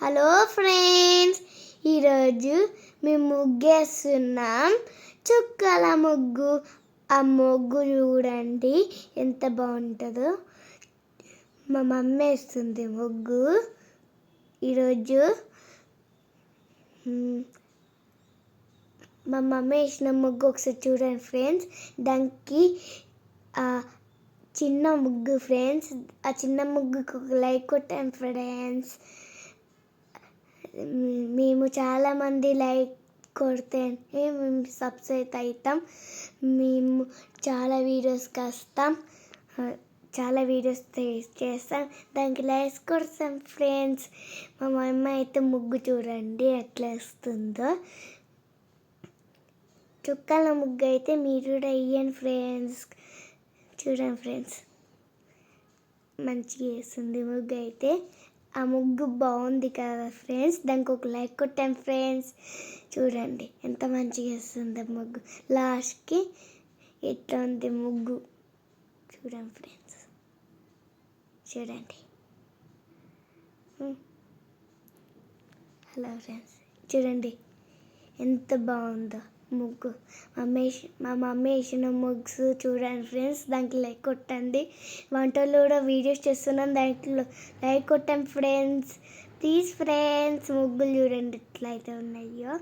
Hello friends ఈరోజు మేము ముగ్గేస్తున్నాం చుక్కల ముగ్గు. ఆ ముగ్గు చూడండి ఎంత బాగుంటుందో. మా మమ్మీ వేస్తుంది ముగ్గు. ఈరోజు మా మమ్మీ వేసిన ముగ్గు ఒకసారి చూడండి ఫ్రెండ్స్. దానికి ఆ చిన్న ముగ్గు ఫ్రెండ్స్. ఆ చిన్న ముగ్గుకు ఒక లైక్ కొట్టాను ఫ్రెండ్స్. మేము చాలామంది లైక్ కొడితే మేము సబ్స్క్రైబ్ అవుతాం. మేము చాలా వీడియోస్కి వస్తాం చాలా వీడియోస్ చేస్తాం. దానికి లైక్స్ కొడతాం ఫ్రెండ్స్. మా అమ్మ అయితే ముగ్గు చూడండి ఎట్లా వస్తుందో. చుక్కల ముగ్గు అయితే మీరు కూడా వేయండి ఫ్రెండ్స్. చూడండి ఫ్రెండ్స్. మంచిగా వేస్తుంది ముగ్గు అయితే. ఆ ముగ్గు బాగుంది కదా ఫ్రెండ్స్? దానికి ఒక లైక్ కొట్టాం ఫ్రెండ్స్. చూడండి ఎంత మంచిగా వస్తుంది ఆ ముగ్గు. లాస్ట్కి ఎట్లా ఉంది ముగ్గు? చూడండి ఫ్రెండ్స్. చూడండి. Hello friends. చూడండి ఎంత బాగుందో. ముగ్గు. మమ్మీ మా మమ్మీ వేసిన ముగ్స్ చూడండి ఫ్రెండ్స్ దానికి లైక్ కొట్టండి. వంటలు కూడా వీడియోస్ చేస్తున్నాం దాంట్లో లైక్ కొట్టండి ఫ్రెండ్స్. ప్లీజ్ ఫ్రెండ్స్ ముగ్గులు చూడండి ఎట్లయితే ఉన్నాయో.